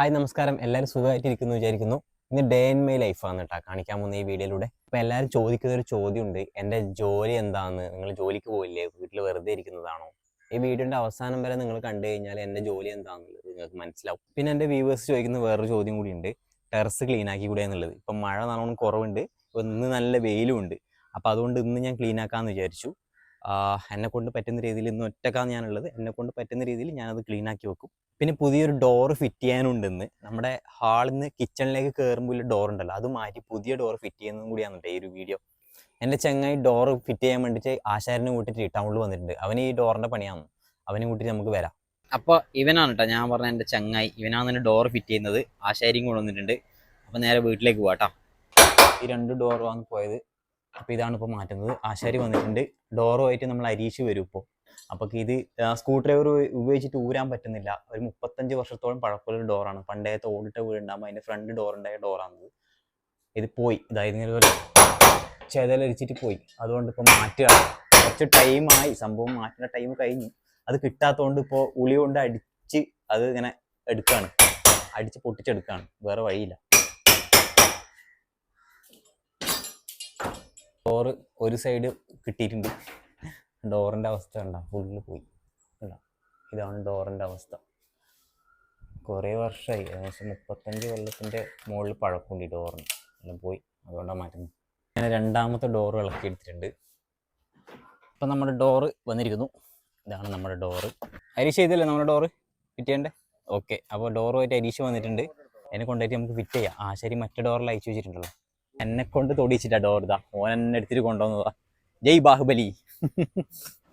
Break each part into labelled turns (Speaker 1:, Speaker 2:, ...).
Speaker 1: Hi നമസ്കാരം. എല്ലാവരും സുഖമായിട്ടിരിക്കുന്നു വിചാരിക്കുന്നു. ഇന്ന് ഡേ ഇൻ മൈ ലൈഫാണ് കേട്ടോ കാണിക്കാൻ പോകുന്ന ഈ വീഡിയോയിലൂടെ. അപ്പോൾ എല്ലാവരും ചോദിക്കുന്ന ഒരു ചോദ്യമുണ്ട്. എന്റെ ജോലി എന്താണെന്ന് നിങ്ങൾ ജോലിക്ക് പോയില്ലേ വീട്ടിൽ വെറുതെ ഇരിക്കുന്നതാണോ? ഈ വീഡിയോന്റെ അവസാനം വരെ നിങ്ങൾ കണ്ടു കഴിഞ്ഞാൽ എന്റെ ജോലി എന്താണെന്നുള്ളത് നിങ്ങൾക്ക് മനസ്സിലാവും. പിന്നെ എന്റെ വ്യൂവേഴ്സ് ചോദിക്കുന്ന വേറൊരു ചോദ്യം കൂടിയുണ്ട് ടെറസ് ക്ലീൻ ആക്കി കൂടെ എന്നുള്ളത്? ഇപ്പം മഴ നല്ലോണം കുറവുണ്ട്. ഇപ്പം ഇന്ന് നല്ല വെയിലും ഉണ്ട്. അപ്പോൾ അതുകൊണ്ട് ഇന്ന് ഞാൻ ക്ലീൻ ആക്കാമെന്ന് വിചാരിച്ചു. എന്നെ കൊണ്ട് പറ്റുന്ന രീതിയിൽ ഇന്ന് ഒറ്റക്കാണ് ഞാനുള്ളത്. എന്നെ കൊണ്ട് പറ്റുന്ന രീതിയിൽ ഞാനത് ക്ലീൻ ആക്കി വെക്കും. പിന്നെ പുതിയൊരു ഡോർ ഫിറ്റ് ചെയ്യാനുണ്ടെന്ന്. നമ്മുടെ ഹാളിൽ നിന്ന് കിച്ചണിലേക്ക് കയറുമ്പോൾ ഡോർ ഉണ്ടല്ലോ അത് മാറ്റി പുതിയ ഡോർ ഫിറ്റ് ചെയ്യുന്നതും കൂടിയാണ് ഈ ഒരു വീഡിയോ. എന്റെ ചങ്ങായി ഡോർ ഫിറ്റ് ചെയ്യാൻ വേണ്ടിയിട്ട് ആശാരനെ കൂട്ടിയിട്ട് ടൗണിൽ വന്നിട്ടുണ്ട്. അവന് ഈ ഡോറിന്റെ പണിയാണ്. അവനെ കൂട്ടിയിട്ട് നമുക്ക് വരാം. അപ്പോൾ ഇവനാണ് കേട്ടോ ഞാൻ പറഞ്ഞ എന്റെ ചങ്ങായി. ഇവനാണ് എന്റെ ഡോർ ഫിറ്റ് ചെയ്യുന്നത്. ആശാരിയും കൊണ്ടുവന്നിട്ടുണ്ട് അപ്പോൾ നേരെ വീട്ടിലേക്ക് പോകാം ഈ രണ്ട് ഡോറുമാണ് പോയത് അപ്പോൾ ഇതാണ് ഇപ്പോൾ മാറ്റുന്നത്. ആശാരി വന്നിട്ടുണ്ട്. ഡോറുമായിട്ട് നമ്മൾ അരീഷ് വരും ഇപ്പോൾ അപ്പോൾ ഇത് സ്ക്രൂ ഡ്രൈവർ ഉപയോഗിച്ചിട്ട് ഊരാൻ പറ്റുന്നില്ല. ഒരു മുപ്പത്തഞ്ച് വർഷത്തോളം പഴക്കമുള്ള ഡോറാണ് പണ്ടേത്തെ ഓടിട്ട വീടുണ്ടാകുമ്പോൾ അതിന്റെ ഫ്രണ്ട് ഡോർ ഉണ്ടായ ഡോറാണത് ഇത് പോയി. ഇതായിരുന്നു ഇങ്ങനെ ചെതലരിച്ചിട്ട് പോയി. അതുകൊണ്ട് ഇപ്പോൾ മാറ്റുകയാണ്. കുറച്ച് ടൈമായി സംഭവം മാറ്റുന്ന ടൈം കഴിഞ്ഞു. അത് കിട്ടാത്തതുകൊണ്ട് ഇപ്പോൾ ഉളി കൊണ്ട് അടിച്ച് അത് ഇങ്ങനെ എടുക്കുകയാണ് അടിച്ച് പൊട്ടിച്ചെടുക്കുകയാണ് വേറെ വഴിയില്ല. ഡോറ് ഒരു സൈഡ് കിട്ടിയിട്ടുണ്ട്. ഡോറിന്റെ അവസ്ഥ കണ്ട ഫുള്ള് പോയി. ഇതാണ് ഡോറിന്റെ അവസ്ഥ. കുറേ വർഷമായി ഏകദേശം മുപ്പത്തഞ്ച് കൊല്ലത്തിന്റെ മുകളിൽ പഴക്കമുണ്ട് ഈ ഡോറിന് എല്ലാം പോയി. അതുകൊണ്ടാണ് മാറ്റുന്നത് ഞാൻ രണ്ടാമത്തെ ഡോറ് ഇളക്കി എടുത്തിട്ടുണ്ട്. ഇപ്പം നമ്മുടെ ഡോറ് വന്നിരിക്കുന്നു. ഇതാണ് നമ്മുടെ ഡോറ് അരീഷ ചെയ്തല്ലേ നമ്മുടെ ഡോറ് ഫിറ്റ് ഓക്കെ അപ്പോൾ ഡോറുമായിട്ട് അരീഷ വന്നിട്ടുണ്ട്. എന്നെ കൊണ്ടുപോയിട്ട് നമുക്ക് ഫിറ്റ് ചെയ്യാം ആശാരി ശരി മറ്റേ ഡോറിൽ അയച്ചു വെച്ചിട്ടുണ്ടല്ലോ. എന്നെ കൊണ്ട് തൊടിയിച്ചിട്ടാ ഡോർ ഇതാ. ഓൻ എന്നെ എടുത്തിട്ട് കൊണ്ടുവന്നതാ. ജയ് ബാഹുബലി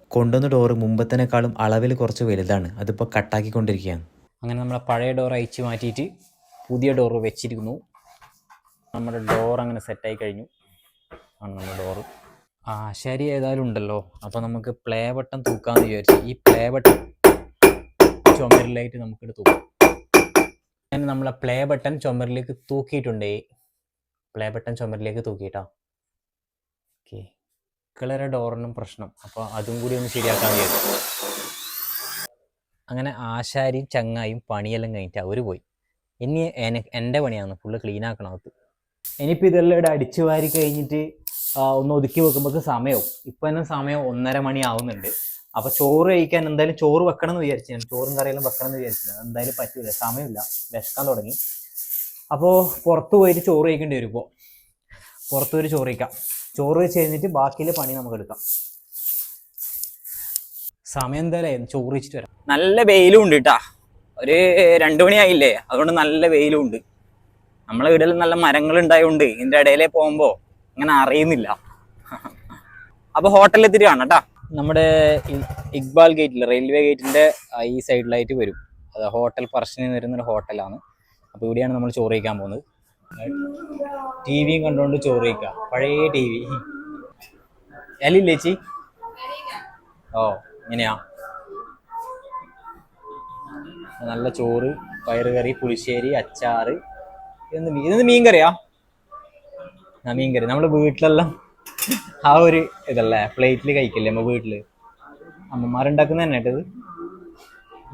Speaker 2: കൊണ്ടുവന്ന ഡോറ് മുമ്പത്തേക്കാളും അളവിൽ കുറച്ച് വലുതാണ്. അതിപ്പോൾ കട്ടാക്കിക്കൊണ്ടിരിക്കുകയാണ്.
Speaker 1: അങ്ങനെ നമ്മളെ പഴയ ഡോർ അയച്ചു മാറ്റിയിട്ട് പുതിയ ഡോർ വെച്ചിരിക്കുന്നു. നമ്മുടെ ഡോർ അങ്ങനെ സെറ്റായി കഴിഞ്ഞു. ആണ് നമ്മുടെ ഡോറ് ആ ശരി ഏതായാലും ഉണ്ടല്ലോ. അപ്പോൾ നമുക്ക് പ്ലേ ബട്ടൺ തൂക്കാമെന്ന് വിചാരിച്ചു ഈ പ്ലേ ബട്ടൺ ചുമരിലായിട്ട് നമുക്കിട്ട് തൂക്കാം. അങ്ങനെ നമ്മളെ പ്ലേ ബട്ടൺ ചുമരിലേക്ക് തൂക്കിയിട്ടുണ്ടേ. പ്ലേ ബട്ടൺ ചുമരിലേക്ക് തൂക്കിയിട്ടോ? ഓക്കെ കളറ ഡോറിനും പ്രശ്നം. അപ്പോൾ അതും കൂടി ഒന്ന് ശരിയാക്കാൻ വിചാരിച്ചു അങ്ങനെ ആശാരിയും ചങ്ങായും പണിയെല്ലാം കഴിഞ്ഞിട്ട് അവർ പോയി. ഇനി എന്റെ പണിയാണ്. ഫുള്ള് ക്ലീൻ ആക്കണം അത് ഇനിയിപ്പോൾ ഇതെല്ലാം ഇവിടെ അടിച്ചു വാരി കഴിഞ്ഞിട്ട് ഒന്ന് ഒതുക്കി വെക്കുമ്പോൾ സമയവും. ഇപ്പം തന്നെ സമയം ഒന്നര മണി ആവുന്നുണ്ട്. അപ്പോൾ ചോറ് കഴിക്കാൻ എന്തായാലും ചോറ് വെക്കണം എന്ന് വിചാരിച്ചു. ഞാൻ ചോറും കറിയെല്ലാം വെക്കണം എന്ന് വിചാരിച്ചു എന്തായാലും പറ്റൂല. സമയമില്ല. വിശക്കാൻ തുടങ്ങി. അപ്പോൾ പുറത്ത് പോയിട്ട് ചോറ് കഴിക്കേണ്ടി വരും ഇപ്പോൾ പുറത്ത് പോയി ചോറ് കഴിക്കാം. ചോറ് വെച്ച് കഴിഞ്ഞിട്ട് ബാക്കിയിലെ പണി നമുക്ക് എടുക്കാം. സമയം എന്തായാലും ചോറ് വെച്ചിട്ട് വരാം. നല്ല വെയിലും ഉണ്ട് കേട്ടാ ഒരു രണ്ടു മണിയായില്ലേ? അതുകൊണ്ട് നല്ല വെയിലും ഉണ്ട്. നമ്മളെ വീട്ടിൽ നല്ല മരങ്ങൾ ഉണ്ടായതുകൊണ്ട് ഇതിന്റെ ഇടയിലെ പോകുമ്പോൾ അങ്ങനെ അറിയുന്നില്ല. അപ്പോൾ ഹോട്ടലിൽ എത്തിയിട്ട് കാണാം കേട്ടാ നമ്മുടെ ഇക്ബാൽ ഗേറ്റിൽ റെയിൽവേ ഗേറ്റിന്റെ ഈ സൈഡിലായിട്ട് വരും. അത് ഹോട്ടൽ പറശ്ശിനി വരുന്നൊരു ഹോട്ടലാണ് അപ്പൊ ഇവിടെയാണ് നമ്മൾ ചോറ് കഴിക്കാൻ പോകുന്നത്. ടി വിയും കണ്ടുകൊണ്ട് ചോറ് പഴയ ടി വി ചേച്ചി? ഓ ഇങ്ങനെയാ. നല്ല ചോറ് പയറുകറി പുളിശ്ശേരി അച്ചാറ് ഇതൊന്ന് ഇതൊന്ന് മീൻ ആ മീൻ കറി നമ്മുടെ വീട്ടിലെല്ലാം ആ ഒരു ഇതല്ലേ പ്ലേറ്റിൽ കഴിക്കില്ലേ നമ്മ വീട്ടിൽ അമ്മമാരുണ്ടാക്കുന്ന തന്നെ കേട്ടത്.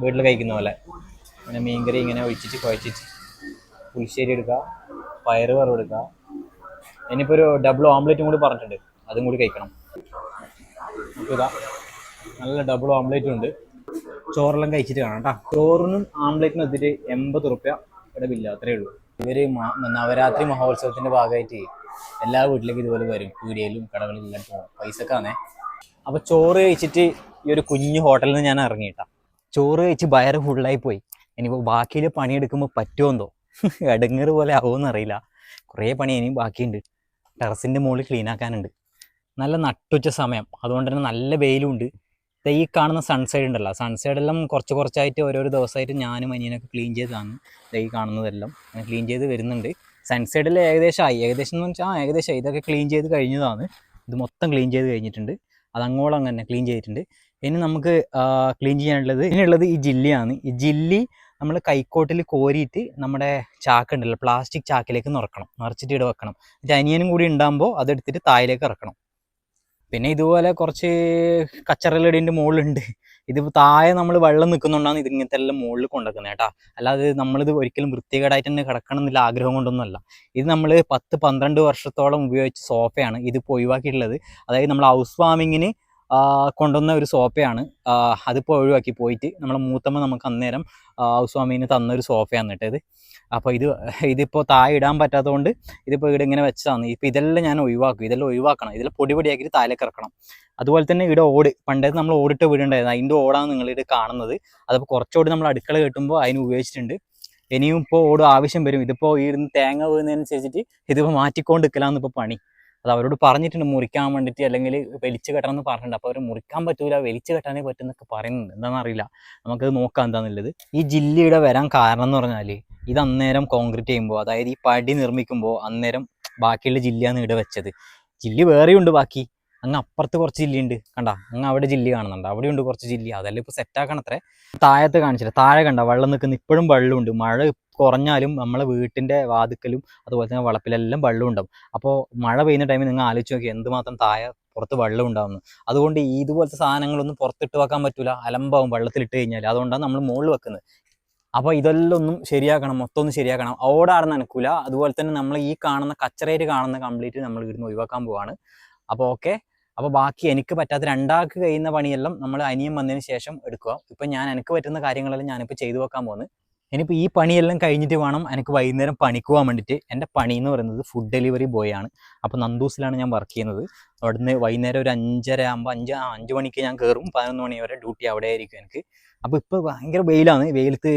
Speaker 1: വീട്ടിൽ കഴിക്കുന്ന പോലെ. അങ്ങനെ മീൻ കറി ഇങ്ങനെ ഒഴിച്ചിട്ട് കുഴച്ചിട്ട് പുളിശ്ശേരി എടുക്കുക പയറ് വറവ് എടുക്കുക ഇനിയിപ്പോൾ ഒരു ഡബിൾ ഓംലെറ്റും കൂടി പറഞ്ഞിട്ടുണ്ട്. അതും കൂടി കഴിക്കണം. അപ്പോൾ ഇതാ നല്ല ഡബിൾ ഓംലെറ്റും ഉണ്ട്. ചോറെല്ലാം കഴിച്ചിട്ട് കാണാം കേട്ടോ ചോറിനും ആംലെറ്റിനും എത്തിയിട്ട് എൺപത് റുപ്യ ഇവിടെ ബില്ല് അത്രേ ഉള്ളൂ. ഇവർ നവരാത്രി മഹോത്സവത്തിന്റെ ഭാഗമായിട്ട് എല്ലാ വീട്ടിലേക്കും ഇതുപോലെ വരും. പീടിയയിലും കടകളിലും എല്ലാം പോകും. പൈസക്കാന്നേ. അപ്പൊ ചോറ് കഴിച്ചിട്ട് ഈ ഒരു കുഞ്ഞു ഹോട്ടലിൽ നിന്ന് ഞാൻ ഇറങ്ങിയിട്ടാ ചോറ് കഴിച്ച് വയറ് ഫുള്ളായി പോയി. ഇനിയിപ്പോൾ ബാക്കിയിൽ പണിയെടുക്കുമ്പോൾ പറ്റുമെന്തോ എടങ്ങേറ് പോലെ ആവുമെന്ന് അറിയില്ല. കുറേ പണി ഇനിയും ബാക്കിയുണ്ട്. ടെറസിന്റെ മുകളിൽ ക്ലീൻ ആക്കാനുണ്ട്. നല്ല നട്ടുച്ച സമയം. അതുകൊണ്ട് തന്നെ നല്ല വെയിലുണ്ട്. ഈ കാണുന്ന സൺസൈഡ് ഉണ്ടല്ലോ. സൺസൈഡ് എല്ലാം കുറച്ച് കുറച്ചായിട്ട് ഓരോരോ ദിവസമായിട്ട് ഞാനും അനിയനൊക്കെ ക്ലീൻ ചെയ്താണ് ഈ കാണുന്നതെല്ലാം ക്ലീൻ ചെയ്ത് വരുന്നുണ്ട്. സൺസൈഡിൽ ഏകദേശമായി. ഏകദേശം എന്ന് വെച്ചാൽ ആ ഏകദേശം ഇതൊക്കെ ക്ലീൻ ചെയ്ത് കഴിഞ്ഞതാണ്. ഇത് മൊത്തം ക്ലീൻ ചെയ്ത് കഴിഞ്ഞിട്ടുണ്ട്. അതങ്ങോളം അങ്ങനെ ക്ലീൻ ചെയ്തിട്ടുണ്ട്. ഇനി നമുക്ക് ക്ലീൻ ചെയ്യാനുള്ളത് ഇനിയുള്ളത് ഈ ജില്ലിയാണ്. ഈ ജില്ലി നമ്മൾ കൈക്കോട്ടിൽ കോരിയിട്ട് നമ്മുടെ ചാക്ക് ഉണ്ടല്ലോ പ്ലാസ്റ്റിക് ചാക്കിലേക്ക് നിറക്കണം. നിറച്ചിട്ട് ഇവിടെ വെക്കണം. എന്നിട്ട് അനിയനും കൂടി ഉണ്ടാകുമ്പോൾ അതെടുത്തിട്ട് താഴേക്ക് ഇറക്കണം. പിന്നെ ഇതുപോലെ കുറച്ച് കച്ചറലടിന്റെ മുകളിലുണ്ട് ഇത് താഴെ നമ്മൾ വെള്ളം നിൽക്കുന്നുണ്ടാണ് ഇത് ഇങ്ങനത്തെ എല്ലാം മുകളിൽ കൊണ്ടുവെക്കുന്നത് കേട്ടോ. അല്ലാതെ നമ്മളിത് ഒരിക്കലും വൃത്തികേടായിട്ട് തന്നെ കിടക്കണം എന്നുള്ള ആഗ്രഹം കൊണ്ടൊന്നുമല്ല. ഇത് നമ്മൾ പത്ത് പന്ത്രണ്ട് വർഷത്തോളം ഉപയോഗിച്ച സോഫയാണ് ഇതിപ്പോൾ ഒഴിവാക്കിയിട്ടുള്ളത്. അതായത് നമ്മൾ ഹൗസ് വാമിങ്ങിന് കൊണ്ടുവന്ന ഒരു സോഫയാണ്. അതിപ്പോൾ ഒഴിവാക്കി പോയിട്ട് നമ്മളെ മൂത്തമ്മ നമുക്ക് അന്നേരം ഔസ്വാമീന് തന്ന തന്നൊരു സോഫയാണ് കേട്ടത് അപ്പോൾ ഇത് ഇതിപ്പോൾ താഴെ ഇടാൻ പറ്റാത്തതുകൊണ്ട് ഇതിപ്പോൾ ഇവിടെ ഇങ്ങനെ വെച്ചതാണ്. ഇപ്പോൾ ഇതെല്ലാം ഞാൻ ഒഴിവാക്കും. ഇതെല്ലാം ഒഴിവാക്കണം. ഇതിൽ പൊടി പൊടിയാക്കിയിട്ട് താഴേക്ക് ഇറക്കണം അതുപോലെ തന്നെ ഇവിടെ ഓട്. പണ്ടത് നമ്മൾ ഓടിട്ട് വീടുണ്ടായിരുന്നു. അതിന്റെ ഓടാണ് നിങ്ങളിത് കാണുന്നത്. അതിപ്പോൾ കുറച്ചോട് നമ്മൾ അടുക്കള കെട്ടുമ്പോൾ അതിന് ഉപയോഗിച്ചിട്ടുണ്ട്. ഇനിയും ഇപ്പോൾ ഓട് ആവശ്യം വരും. ഇതിപ്പോൾ ഈ തേങ്ങ വീഴുന്നതനുസരിച്ചിട്ട് ഇതിപ്പോൾ മാറ്റിക്കൊണ്ട് നിൽക്കലാന്ന് ഇപ്പോൾ പണി. അത് അവരോട് പറഞ്ഞിട്ടുണ്ട് മുറിക്കാൻ വേണ്ടിയിട്ട് അല്ലെങ്കിൽ വലിച്ചു കെട്ടണം എന്ന് പറഞ്ഞിട്ടുണ്ട്. അപ്പോൾ അവർ മുറിക്കാൻ പറ്റൂല വലിച്ചു കെട്ടാനേ പറ്റുന്നൊക്കെ പറയുന്നുണ്ട്. എന്താണെന്ന് അറിയില്ല നമുക്കത് നോക്കാം എന്താണെന്നുള്ളത് ഈ ജില്ലയുടെ വരാൻ കാരണം എന്ന് പറഞ്ഞാൽ ഇത് അന്നേരം കോൺക്രീറ്റ് ചെയ്യുമ്പോൾ അതായത് ഈ പടി നിർമ്മിക്കുമ്പോൾ അന്നേരം ബാക്കിയുള്ള ജില്ലയാണ് ഇവിടെ വെച്ചത്. ജില്ല വേറെയുണ്ട് ബാക്കി. അങ്ങ് അപ്പുറത്ത് കുറച്ച് ജില്ലയുണ്ട്. കണ്ട? അങ്ങ് അവിടെ ജില്ല കാണുന്നുണ്ട്. അവിടെ ഉണ്ട് കുറച്ച് ജില്ല. അതെല്ലാം ഇപ്പോൾ സെറ്റാക്കണത്രേ താഴത്ത് കാണിച്ചില്ല? താഴെ കണ്ട? വെള്ളം നിൽക്കുന്ന ഇപ്പോഴും വെള്ളമുണ്ട്. മഴ കുറഞ്ഞാലും നമ്മളെ വീട്ടിന്റെ വാതുക്കലും അതുപോലെ തന്നെ വളപ്പിലെല്ലാം വെള്ളം ഉണ്ടാവും അപ്പോൾ മഴ പെയ്യുന്ന ടൈമിൽ നിങ്ങൾ ആലോചിച്ച് നോക്കി എന്തുമാത്രം താഴെ പുറത്ത് വെള്ളം ഉണ്ടാവുന്നു. അതുകൊണ്ട് ഇതുപോലത്തെ സാധനങ്ങളൊന്നും പുറത്തിട്ട് വെക്കാൻ പറ്റൂല. അലമ്പാവും വെള്ളത്തിലിട്ട് കഴിഞ്ഞാൽ അതുകൊണ്ടാണ് നമ്മൾ മുകളിൽ വെക്കുന്നത്. അപ്പോൾ ഇതെല്ലാം ഒന്നും ശരിയാക്കണം. മൊത്തം ഒന്ന് ശരിയാക്കണം. ഓടാടെ നനക്കൂല അതുപോലെ തന്നെ നമ്മൾ ഈ കാണുന്ന കച്ചറയിൽ കാണുന്ന കംപ്ലീറ്റ് നമ്മൾ ഇവിടുന്ന് ഒഴിവാക്കാൻ പോവാണ്. അപ്പോൾ ഓക്കെ അപ്പോൾ ബാക്കി എനിക്ക് പറ്റാത്ത രണ്ടാൾക്ക് കഴിയുന്ന പണിയെല്ലാം നമ്മൾ അനിയം വന്നതിന് ശേഷം എടുക്കുക. ഇപ്പം ഞാൻ എനിക്ക് പറ്റുന്ന കാര്യങ്ങളെല്ലാം ഞാനിപ്പോൾ ചെയ്തു വെക്കാൻ പോകുന്നത് ഇനിയിപ്പോൾ ഈ പണിയെല്ലാം കഴിഞ്ഞിട്ട് വേണം എനിക്ക് വൈകുന്നേരം പണിക്ക് പോകാൻ വേണ്ടിയിട്ട് എന്റെ പണി എന്ന് പറയുന്നത് ഫുഡ് ഡെലിവറി ബോയ് ആണ്. അപ്പോൾ നന്ദൂസിലാണ് ഞാൻ വർക്ക് ചെയ്യുന്നത്. അവിടുന്ന് വൈകുന്നേരം ഒരു അഞ്ചര ആകുമ്പോൾ അഞ്ച് അഞ്ച് മണിക്ക് ഞാൻ കയറും പതിനൊന്ന് മണി വരെ ഡ്യൂട്ടി അവിടെ ആയിരിക്കും എനിക്ക്. അപ്പോൾ ഇപ്പോൾ ഭയങ്കര വെയിലാണ്. വെയിലത്ത്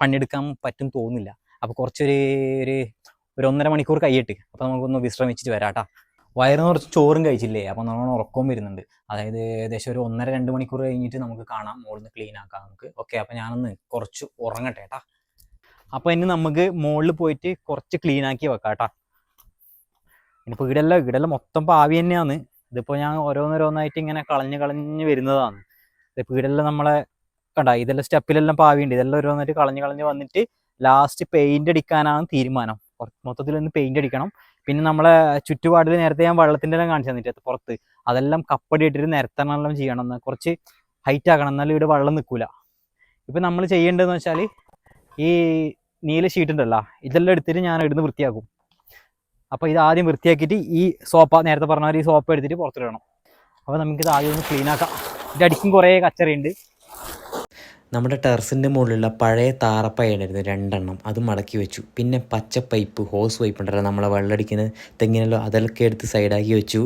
Speaker 1: പണിയെടുക്കാൻ പറ്റും തോന്നുന്നില്ല. അപ്പോൾ കുറച്ചൊരു ഒരു ഒരു ഒന്നര മണിക്കൂർ കഴിയട്ട്. അപ്പോൾ നമുക്കൊന്ന് വിശ്രമിച്ചിട്ട് വരാം കേട്ടോ. വയറിന് കുറച്ച് ചോറും കഴിച്ചില്ലേ? അപ്പോൾ നമ്മൾ ഉറക്കവും വരുന്നുണ്ട്. അതായത് ഏകദേശം ഒരു ഒന്നര രണ്ട് മണിക്കൂർ കഴിഞ്ഞിട്ട് നമുക്ക് കാണാം മുകളിൽ ക്ലീൻ ആക്കാം നമുക്ക്. ഓക്കെ അപ്പോൾ ഞാനൊന്ന് കുറച്ച് ഉറങ്ങട്ടെ കേട്ടാ അപ്പോൾ ഇനി നമുക്ക് മുകളിൽ പോയിട്ട് കുറച്ച് ക്ലീൻ ആക്കി വെക്കാം കേട്ടാ ഇനിയിപ്പോൾ ഇടല്ല ഇടല്ല മൊത്തം പാവി തന്നെയാണ്. ഇതിപ്പോൾ ഞാൻ ഓരോന്നോരോന്നായിട്ട് ഇങ്ങനെ കളഞ്ഞ് കളഞ്ഞ് വരുന്നതാണ്. ഇതിപ്പോൾ ഇവിടെല്ലാം നമ്മളെ കണ്ട ഇതെല്ലാം സ്റ്റെപ്പിലെല്ലാം പാവിയുണ്ട്. ഇതെല്ലാം ഓരോന്നായിട്ട് കളഞ്ഞ് കളഞ്ഞ് വന്നിട്ട് ലാസ്റ്റ് പെയിന്റ് അടിക്കാനാണ് തീരുമാനം. മൊത്തത്തിൽ ഒന്ന് പെയിന്റ് അടിക്കണം. പിന്നെ നമ്മളെ ചുറ്റുപാടിൽ നേരത്തെ ഞാൻ വെള്ളത്തിന്റെ എല്ലാം കാണിച്ചു തന്നിട്ട് പുറത്ത്? അതെല്ലാം കപ്പടി ഇട്ടിട്ട് നിരത്തണമെല്ലാം ചെയ്യണം. എന്ന് കുറച്ച് ഹൈറ്റ് ആക്കണം. എന്നാലും ഇവിടെ വെള്ളം നിൽക്കില്ല ഇപ്പം നമ്മൾ ചെയ്യേണ്ടതെന്ന് വെച്ചാൽ ഈ നീല ഷീറ്റ് ഉണ്ടല്ലോ ഇതെല്ലാം എടുത്തിട്ട് ഞാൻ ഇടുന്ന് വൃത്തിയാക്കും. അപ്പോൾ ഇത് ആദ്യം വൃത്തിയാക്കിയിട്ട് ഈ സോപ്പ നേരത്തെ പറഞ്ഞ ഈ സോപ്പ് എടുത്തിട്ട് പുറത്തിടണം. അപ്പോൾ നമുക്കിത് ആദ്യം ഒന്ന് ക്ലീൻ ആക്കാം. അടിക്കും കുറേ കച്ചറയുണ്ട്.
Speaker 2: നമ്മുടെ ടെറസിന്റെ മുകളിലുള്ള പഴയ താറപ്പയായിരുന്നു രണ്ടെണ്ണം. അത് മടക്കി വെച്ചു. പിന്നെ പച്ച പൈപ്പ് ഹോസ് പൈപ്പ് ഉണ്ടല്ലോ നമ്മളെ വെള്ളടിക്കുന്ന തെങ്ങിനല്ലോ അതൊക്കെ എടുത്ത് സൈഡാക്കി വെച്ചു.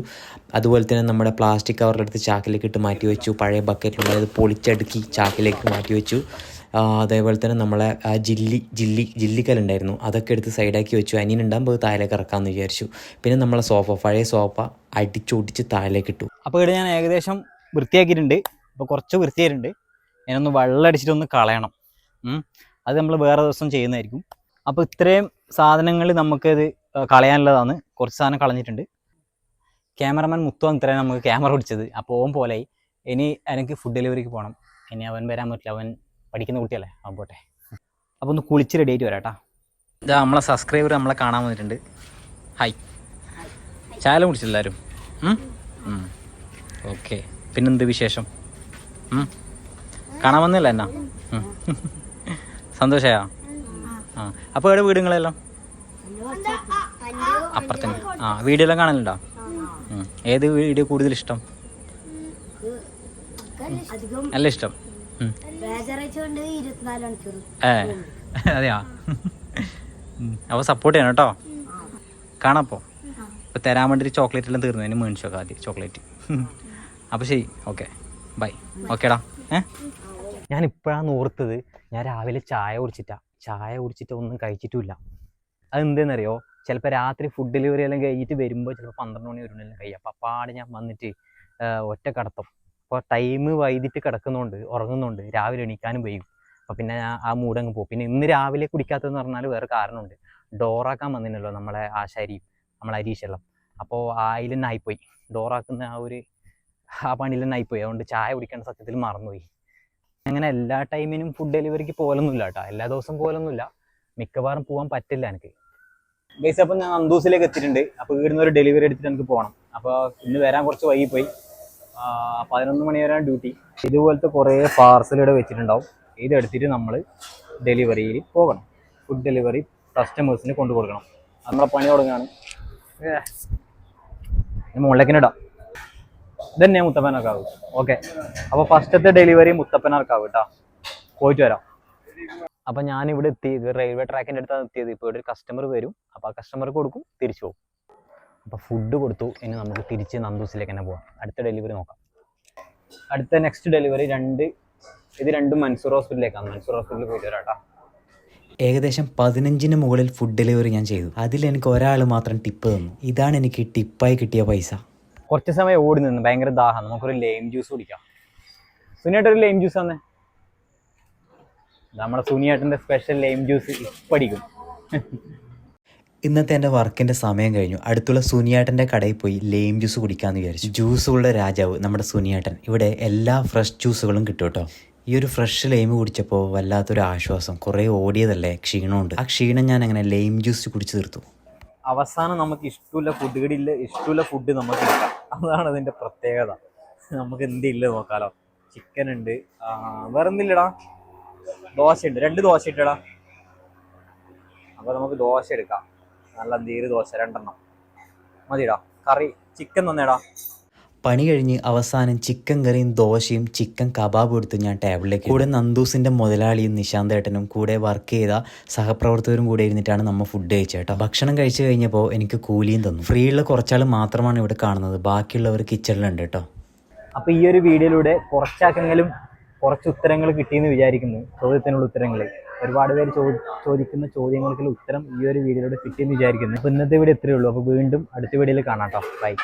Speaker 2: അതുപോലെ തന്നെ നമ്മുടെ പ്ലാസ്റ്റിക് കവറിലെടുത്ത് ചാക്കിലേക്ക് ഇട്ട് മാറ്റി വെച്ചു. പഴയ ബക്കറ്റിലുള്ളത് പൊളിച്ചടുക്കി ചാക്കിലേക്ക് മാറ്റി വെച്ചു. അതേപോലെ തന്നെ നമ്മളെ ആ ജില്ലി ജില്ലി ജില്ലിക്കലുണ്ടായിരുന്നു അതൊക്കെ എടുത്ത് സൈഡാക്കി വെച്ചു. അനിയനുണ്ടാകുമ്പോൾ താഴേക്ക് ഇറക്കാമെന്ന് വിചാരിച്ചു. പിന്നെ നമ്മളെ സോഫ പഴയ സോഫ അടിച്ചൊടിച്ച് താഴേക്ക് ഇട്ടു.
Speaker 1: അപ്പോൾ ഇവിടെ ഞാൻ ഏകദേശം വൃത്തിയാക്കിയിട്ടുണ്ട്. അപ്പോൾ കുറച്ച് വൃത്തിയായിട്ടുണ്ട്. ഞാനൊന്ന് വെള്ളം അടിച്ചിട്ടൊന്ന് കളയണം. അത് നമ്മൾ വേറെ ദിവസം ചെയ്യുന്നതായിരിക്കും. അപ്പോൾ ഇത്രയും സാധനങ്ങൾ നമുക്കത് കളയാനുള്ളതാണ്. കുറച്ച് സാധനം കളഞ്ഞിട്ടുണ്ട്. ക്യാമറമാൻ മുത്തുവാൻ ഇത്രയും നമുക്ക് ക്യാമറ പിടിച്ചത്. അപ്പോൾ ഓൻ പോലെ ഇനി എനിക്ക് ഫുഡ് ഡെലിവറിക്ക് പോകണം ഇനി അവൻ വരാൻ പറ്റില്ല. അവൻ പഠിക്കുന്ന കുട്ടിയല്ലേ. അവൻ പോട്ടെ. അപ്പോൾ ഒന്ന് കുളിച്ച് റെഡി ആയിട്ട് വരാം കേട്ടോ ഇതാ നമ്മളെ സബ്സ്ക്രൈബർ നമ്മളെ കാണാൻ വന്നിട്ടുണ്ട്. ഹായ് ചായ കുടിച്ചില്ല എല്ലാവരും ഓക്കെ പിന്നെന്ത് വിശേഷം? കാണാൻ വന്നില്ല എന്നാ സന്തോഷയാ? ആ. അപ്പോൾ എവിടെ വീടുകളെല്ലാം? അപ്പുറത്തന്നെ. ആ വീഡിയോയെല്ലാം കാണലുണ്ടോ? ഏത് വീഡിയോ കൂടുതൽ ഇഷ്ടം? നല്ല ഇഷ്ടം. ഏ. അതെയാ? അപ്പൊ സപ്പോർട്ട് ചെയ്യണം കേട്ടോ. കാണാപ്പോ ഇപ്പോൾ തരാൻ വേണ്ടി ചോക്ലേറ്റ് എല്ലാം തീർന്നു. അതിന് ആദ്യം ചോക്ലേറ്റ് അപ്പോൾ ശരി. ഓക്കെ. ബൈ ഓക്കേടാ. ഏ? ഞാൻ ഇപ്പോഴാണ് ഓർത്തത് ഞാൻ രാവിലെ ചായ കുടിച്ചിട്ടാ. ചായ കുടിച്ചിട്ട് ഒന്നും കഴിച്ചിട്ടുമില്ല. അതെന്തെന്നറിയോ? ചിലപ്പോൾ രാത്രി ഫുഡ് ഡെലിവറി എല്ലാം കഴിഞ്ഞിട്ട് വരുമ്പോൾ ചിലപ്പോൾ പന്ത്രണ്ട് മണി ഒരു മണിയെല്ലാം കഴിയും. അപ്പോൾ അപ്പാടെ ഞാൻ വന്നിട്ട് ഒറ്റ കടത്തും. അപ്പോൾ ടൈം വൈകിട്ട് കിടക്കുന്നുണ്ട് ഉറങ്ങുന്നുണ്ട് രാവിലെ എണീക്കാനും വൈകും. അപ്പോൾ പിന്നെ ആ മൂടങ്ങ് പോകും പിന്നെ ഇന്ന് രാവിലെ കുടിക്കാത്തതെന്ന് പറഞ്ഞാൽ വേറെ കാരണമുണ്ട്. ഡോറാക്കാൻ വന്നില്ലല്ലോ നമ്മളെ ആശാരിയും നമ്മളെ അരീശെല്ലാം അപ്പോൾ തന്നെ ആയിപ്പോയി. ഡോറാക്കുന്ന ആ ഒരു ആ പണിയിൽ തന്നെ ആയിപ്പോയി. അതുകൊണ്ട് ചായ കുടിക്കേണ്ട സത്യത്തിൽ മറന്നുപോയി. അങ്ങനെ എല്ലാ ടൈമിനും ഫുഡ് ഡെലിവറിക്ക് പോലൊന്നുമില്ല കേട്ടോ എല്ലാ ദിവസവും പോലൊന്നുമില്ല മിക്കവാറും പോകാൻ പറ്റില്ല എനിക്ക്. ബേസ് അപ്പം ഞാൻ അന്തൂസിലേക്ക് എത്തിയിട്ടുണ്ട്. അപ്പോൾ ഇവിടുന്ന് ഒരു ഡെലിവറി എടുത്തിട്ട് എനിക്ക് പോകണം അപ്പോൾ ഇന്ന് വരാൻ കുറച്ച് വൈകിപ്പോയി പതിനൊന്ന് മണി വരെയാണ് ഡ്യൂട്ടി ഇതുപോലത്തെ കുറേ പാർസൽ ഇവിടെ വെച്ചിട്ടുണ്ടാവും. ഇതെടുത്തിട്ട് നമ്മൾ ഡെലിവറിയിൽ പോകണം. ഫുഡ് ഡെലിവറി കസ്റ്റമേഴ്സിന് കൊണ്ടു കൊടുക്കണം. നമ്മളെ പണി തുടങ്ങുകയാണ് മുകളിലേക്കിന് ഇടാം. ഇതന്നെ മുത്തപ്പനർക്കാവ് ഓക്കെ അപ്പോൾ ഫസ്റ്റത്തെ ഡെലിവറി മുത്തപ്പനർക്കാവ് കേട്ടോ പോയിട്ട് വരാം. അപ്പോൾ ഞാനിവിടെ എത്തി എത്തിയത് റെയിൽവേ ട്രാക്കിന്റെ അടുത്താണ് എത്തിയത്. ഇപ്പോൾ ഇവിടെ ഒരു കസ്റ്റമർ വരും. അപ്പോൾ ആ കസ്റ്റമർക്ക് കൊടുക്കും തിരിച്ചു പോകും. അപ്പോൾ ഫുഡ് കൊടുത്തു. ഇനി നമുക്ക് തിരിച്ച് നന്ദൂസിലേക്ക് തന്നെ പോകാം അടുത്ത ഡെലിവറി നോക്കാം. അടുത്ത നെക്സ്റ്റ് ഡെലിവറി രണ്ട് ഇത് രണ്ടും മൻസൂർ ഹോസ്പിറ്റലിലേക്കാണ് മൻസൂർ ഹോസ്പിറ്റലിൽ പോയിട്ട് വരാം കേട്ടോ
Speaker 2: ഏകദേശം പതിനഞ്ചിന് മുകളിൽ ഫുഡ് ഡെലിവറി ഞാൻ ചെയ്തു. അതിൽ എനിക്ക് ഒരാൾ മാത്രം ടിപ്പ് തന്നു. ഇതാണ് എനിക്ക് ടിപ്പായി കിട്ടിയ പൈസ.
Speaker 1: കുറച്ച് സമയം ഓടി നിന്ന് ഭയങ്കര ദാഹം. നമുക്കൊരു ലൈം ജ്യൂസ് കുടിക്കാം. സുനിയേട്ടൻ ഒരു ലൈം ജ്യൂസ് തന്നെ. നമ്മുടെ സുനിയേട്ടന്റെ സ്പെഷ്യൽ ലൈം ജ്യൂസ് ഇപ്പടിക്കും.
Speaker 2: ഇന്നത്തെ എന്റെ വർക്കിന്റെ സമയം കഴിഞ്ഞു. അടുത്തുള്ള സുനിയേട്ടന്റെ കടയിൽ പോയി ലെയിം ജ്യൂസ് കുടിക്കാമെന്ന് വിചാരിച്ചു. ജ്യൂസുകളുടെ രാജാവ് നമ്മുടെ സുനിയേട്ടൻ. ഇവിടെ എല്ലാ ഫ്രഷ് ജ്യൂസുകളും കിട്ടും കേട്ടോ. ഈ ഒരു ഫ്രഷ് ലൈം കുടിച്ചപ്പോൾ വല്ലാത്തൊരു ആശ്വാസം. കുറേ ഓടിയതല്ലേ ക്ഷീണമുണ്ട്. ആ ക്ഷീണം ഞാൻ അങ്ങനെ ലൈം ജ്യൂസ് കുടിച്ചു തീർത്തു.
Speaker 1: അവസാനം നമുക്ക് ഇഷ്ടമുള്ള ഫുഡ് കടിയില്ല ഇഷ്ടമുള്ള ഫുഡ് നമുക്ക് കിട്ടാം. അതാണ് അതിന്റെ പ്രത്യേകത. നമുക്ക് എന്തില്ല നോക്കാലോ. ചിക്കൻ ഉണ്ട്. വേറെ എന്തില്ലടാ ദോശ ഉണ്ട്. രണ്ട് ദോശ ഇട്ടടാ. അപ്പോൾ നമുക്ക് ദോശ എടുക്കാം. നല്ല നീര് ദോശ രണ്ടെണ്ണം. മതിടാ കറി ചിക്കൻ തന്നേടാ.
Speaker 2: പണി കഴിഞ്ഞ് അവസാനം ചിക്കൻ കറിയും ദോശയും ചിക്കൻ കബാബും എടുത്ത് ഞാൻ ടേബിളിലേക്ക് കൂടെ നന്ദൂസിന്റെ മുതലാളിയും നിശാന്തേട്ടനും കൂടെ വർക്ക് ചെയ്ത സഹപ്രവർത്തകരും കൂടെ ഇരുന്നിട്ടാണ് നമ്മൾ ഫുഡ് കഴിച്ചത് കഴിച്ചേട്ടോ ഭക്ഷണം കഴിച്ചു കഴിഞ്ഞപ്പോൾ എനിക്ക് കൂലിയും തന്നു. ഉള്ള കുറച്ചാൾ മാത്രമാണ് ഇവിടെ കാണുന്നത്. ബാക്കിയുള്ളവർ കിച്ചണിലുണ്ട് കേട്ടോ.
Speaker 1: അപ്പോൾ ഈ ഒരു വീഡിയോയിലൂടെ കുറച്ചാക്കെങ്കിലും കുറച്ച് ഉത്തരങ്ങൾ കിട്ടിയെന്ന് വിചാരിക്കുന്നു. ചോദ്യത്തിനുള്ള ഉത്തരങ്ങൾ ഒരുപാട് പേര് ചോദിക്കുന്ന ചോദ്യങ്ങൾക്കുള്ള ഉത്തരം ഈ ഒരു വീഡിയോയിലൂടെ കിട്ടിയെന്ന് വിചാരിക്കുന്നു. അപ്പോൾ ഇന്നത്തെ വീഡിയോ ഇത്രയേ ഉള്ളൂ. അപ്പോൾ വീണ്ടും അടുത്ത വീഡിയോയിൽ കാണാം കേട്ടോ. ബൈ